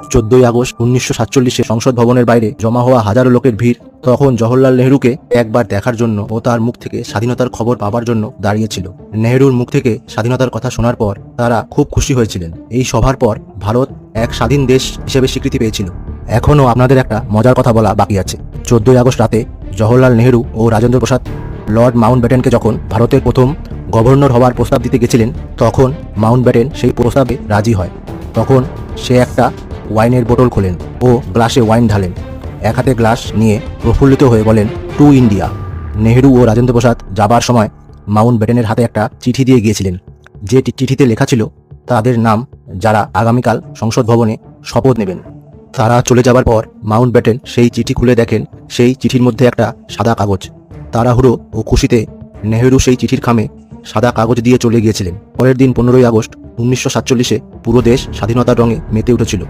চোদ্দই আগস্ট উনিশশো সাতচল্লিশে সংসদ ভবনের বাইরে জমা হওয়া হাজারো লোকের ভিড়, তখন জওহরলাল নেহরুকে একবার দেখার জন্য ও তার মুখ থেকে স্বাধীনতার খবর পাবার জন্য দাঁড়িয়েছিল। নেহরুর মুখ থেকে স্বাধীনতার কথা শোনার পর তারা খুব খুশি হয়েছিলেন। এই সভার পর ভারত এক স্বাধীন দেশ হিসেবে স্বীকৃতি পেয়েছিল। এখনও আপনাদের একটা মজার কথা বলা বাকি আছে। চোদ্দই আগস্ট রাতে জওহরলাল নেহরু ও রাজেন্দ্র প্রসাদ, লর্ড মাউন্ট ব্যাটেনকে যখন ভারতের প্রথম গভর্নর হওয়ার প্রস্তাব দিতে গেছিলেন, তখন মাউন্ট ব্যাটেন সেই প্রস্তাবে রাজি হয়। তখন সে একটা ওয়াইনের বোতল খোলেন ও গ্লাসে ওয়াইন ঢালেন। এক হাতে গ্লাস নিয়ে প্রফুল্লিত হয়ে বলেন, টু ইন্ডিয়া। নেহেরু ও রাজেন্দ্র প্রসাদ যাবার সময় মাউন্ট ব্যাটেনের হাতে একটা চিঠি দিয়ে গিয়েছিলেন। যে চিঠিতে লেখা ছিল, তাদের নাম যারা আগামীকাল সংসদ ভবনে শপথ নেবেন। তারা চলে যাবার পর মাউন্ট ব্যাটেন সেই চিঠি খুলে দেখেন, সেই চিঠির মধ্যে একটা সাদা কাগজ। তাড়াহুড়ো ও খুশিতে নেহেরু সেই চিঠির খামে সাদা কাগজ দিয়ে চলে গিয়েছিলেন। পরের দিন পনেরোই আগস্ট উনিশশো সাতচল্লিশে পুরো দেশ স্বাধীনতার রঙে মেতে উঠেছিল।